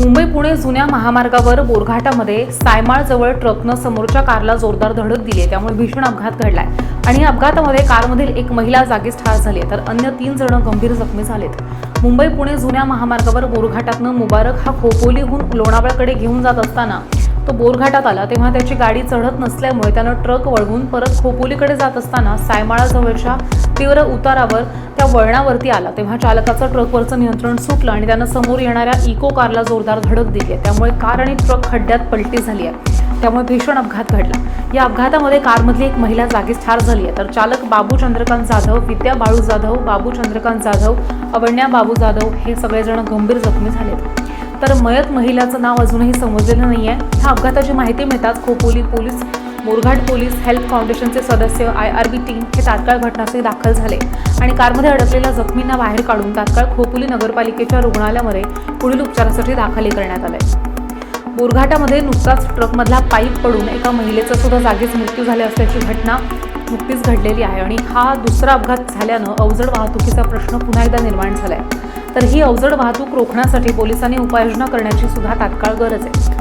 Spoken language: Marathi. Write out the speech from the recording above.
मुंबई पुणे जुन्या महामार्गावर बोरघाटामध्ये सायमाळजवळ ट्रकनं समोरच्या कारला जोरदार धडक दिली आहे. त्यामुळे भीषण अपघात घडलाय. आणि या अपघातामध्ये कारमधील एक महिला जागीच ठार झाली आहे. तर अन्य तीन जण गंभीर जखमी झालेत. मुंबई पुणे जुन्या महामार्गावर बोरघाटातनं मुबारक हा खोपोलीहून लोणावळकडे घेऊन जात असताना तो बोरघाटात आला तेव्हा त्याची गाडी चढत नसल्यामुळे त्यानं ट्रक वळवून परत खोपोलीकडे जात असताना सायमाळाजवळच्या तीव्र उतारावर त्या वळणावरती आला. तेव्हा चालकाचं ट्रकवरचं नियंत्रण सुटलं आणि त्यानं समोर येणाऱ्या इको कारला जोरदार धडक दिली आहे. त्यामुळे कार आणि ट्रक खड्ड्यात पलटी झाली आहे. त्यामुळे भीषण अपघात घडला. या अपघातामध्ये कारमधली एक महिला जागीच ठार झाली आहे. तर चालक बाबू चंद्रकांत जाधव विद्या बाळू जाधव बाबू चंद्रकांत जाधव अवण्या बाबू जाधव हे सगळेजण गंभीर जखमी झालेत. तर मयत महिलाचं नाव अजूनही समजलेलं नाही आहे ह्या अपघाताची माहिती मिळताच Khopoli police Morghat police health फाउंडेशनचे सदस्य आय आर बी टीम हे तात्काळ घटनास्थळी दाखल झाले आणि कारमध्ये अडकलेल्या जखमींना बाहेर काढून तात्काळ खोपोली नगरपालिकेच्या रुग्णालयामध्ये पुढील उपचारासाठी दाखल करण्यात आले बोरघाटामध्ये नुकताच ट्रकमधला पाईप पडून एका महिलेचा सुद्धा जागीच मृत्यू झाला असल्याची घटना नुकतीच घडलेली आहे आणि हा दुसरा अपघात झाल्यानं अवजड वाहतुकीचा प्रश्न पुन्हा एकदा निर्माण झाला आहे तर ही अवजड वाहतूक रोखण्यासाठी पोलिसांनी उपाययोजना करण्याची सुद्धा तात्काळ गरज आहे.